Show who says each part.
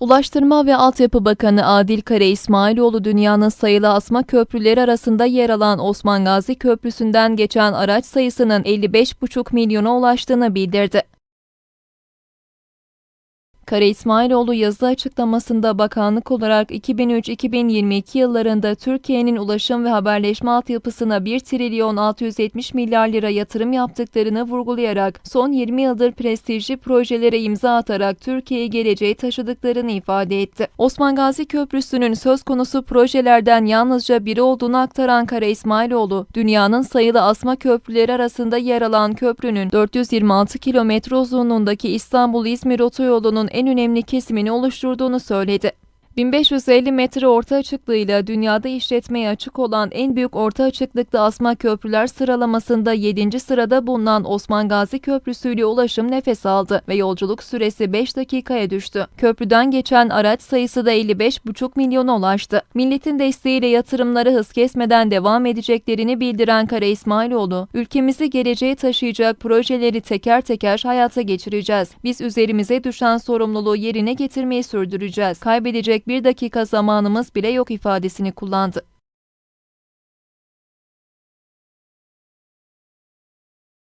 Speaker 1: Ulaştırma ve Altyapı Bakanı Adil Kara İsmailoğlu dünyanın sayılı asma köprüleri arasında yer alan Osman Gazi Köprüsü'nden geçen araç sayısının 55,5 milyona ulaştığını bildirdi. Kara İsmailoğlu yazı açıklamasında bakanlık olarak 2003-2022 yıllarında Türkiye'nin ulaşım ve haberleşme altyapısına 1 trilyon 670 milyar lira yatırım yaptıklarını vurgulayarak son 20 yıldır prestijli projelere imza atarak Türkiye'yi geleceğe taşıdıklarını ifade etti. Osman Gazi Köprüsü'nün söz konusu projelerden yalnızca biri olduğunu aktaran Kara İsmailoğlu, dünyanın sayılı asma köprüleri arasında yer alan köprünün 426 kilometre uzunluğundaki İstanbul-İzmir otoyolunun en önemli kesimini oluşturduğunu söyledi. 1550 metre orta açıklığıyla dünyada işletmeye açık olan en büyük orta açıklıklı asma köprüler sıralamasında 7. sırada bulunan Osman Gazi Köprüsü ile ulaşım nefes aldı ve yolculuk süresi 5 dakikaya düştü. Köprüden geçen araç sayısı da 55,5 milyona ulaştı. Milletin desteğiyle yatırımları hız kesmeden devam edeceklerini bildiren Kara İsmailoğlu, ülkemizi geleceğe taşıyacak projeleri teker teker hayata geçireceğiz. Biz üzerimize düşen sorumluluğu yerine getirmeyi sürdüreceğiz. Kaybedecek bir dakika zamanımız bile yok ifadesini kullandı.